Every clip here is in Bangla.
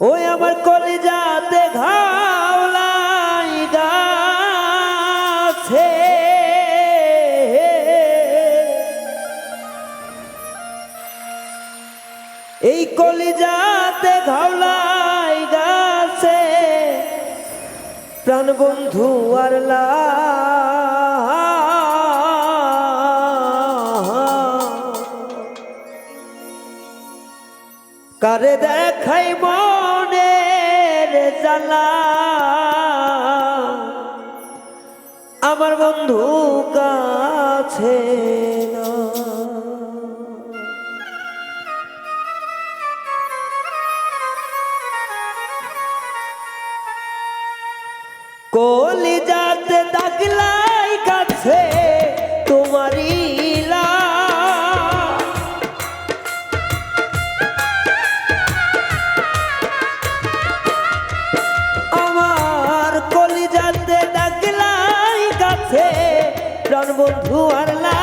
ওই আমার কলিজাতে ঘাওলাই গাছে। এই কলিজাতে ঘাওলাই গাছে প্রাণ বন্ধু আর কারে দেখাই জ্বালা আমার বন্ধু কাছে কলি যাতে দাগলাই কাছে প্রাণ বন্ধু আরলা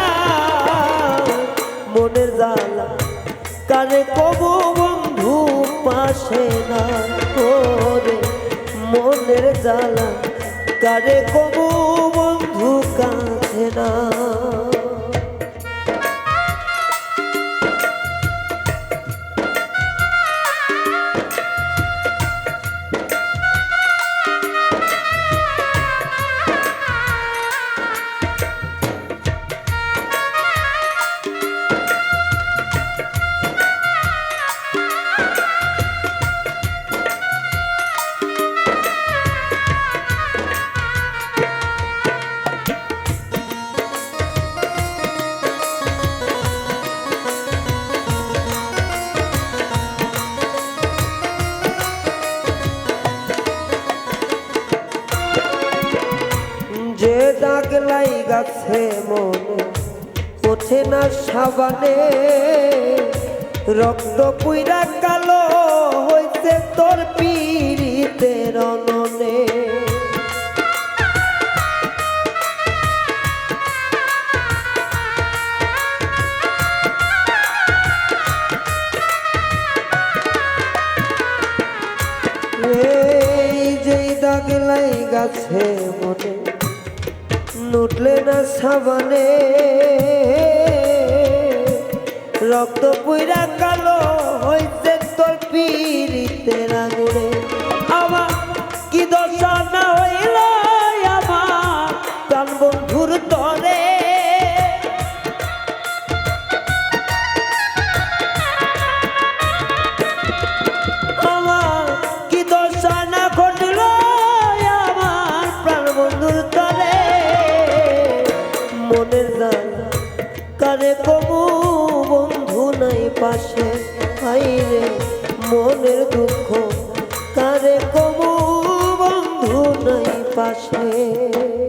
মনের জ্বালা কানে কবু বন্ধু পাশে না করে, মনের জ্বালা কারে কবু বন্ধু কাছে না। দাগ লাই গাছে মনে। ওঠে না সাবানে। রক্ত পুইরা কালো হইছে তোর পীড়িতের অননে। এই যেই দাগ লাই গাছে নুটলে না সাবানে। রক্ত পুইরা কালো হইছে তোর পিড়িতে আগুনে মনের জানা কারে কবু বন্ধু নাই পাশে? আইরে মনের দুঃখ। কারে কবু বন্ধু নাই পাশে?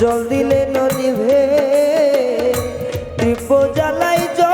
জলে দিলে নদীভে তীব্র জ্বালাই জলি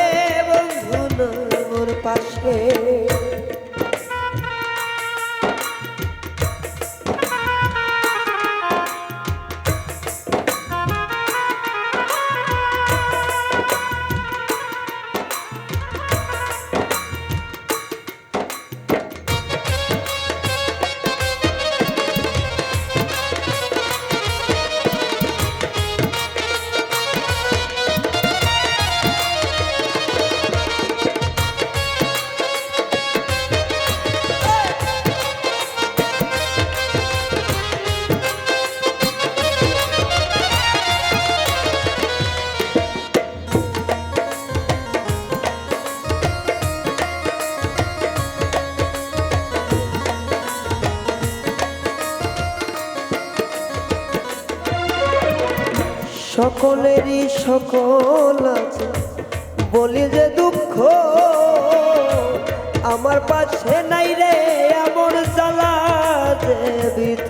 সকলেরই সকল আছে। বলি যে দুঃখ, আমার পাশে নাই রে এমন জ্বালা যে বিধ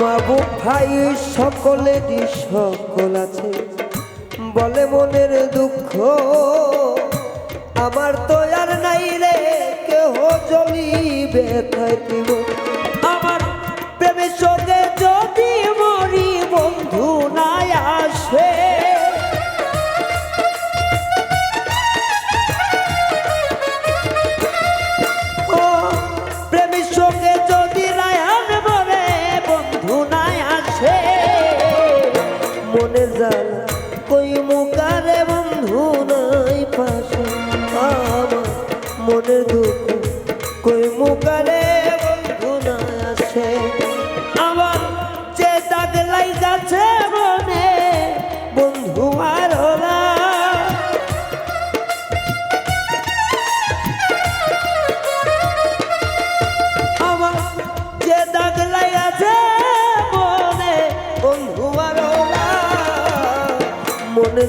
মাবুক ভাই, সকলেরই সকল আছে। বলে মনের দুঃখ। আমার তো আর নাই রে কেহ জ্বলিবে থাকিব কই মুকারে বন্ধু দাগ লাইগাছে মনে বন্ধু আর ওরা আমার মনে বন্ধু আরোলা মনে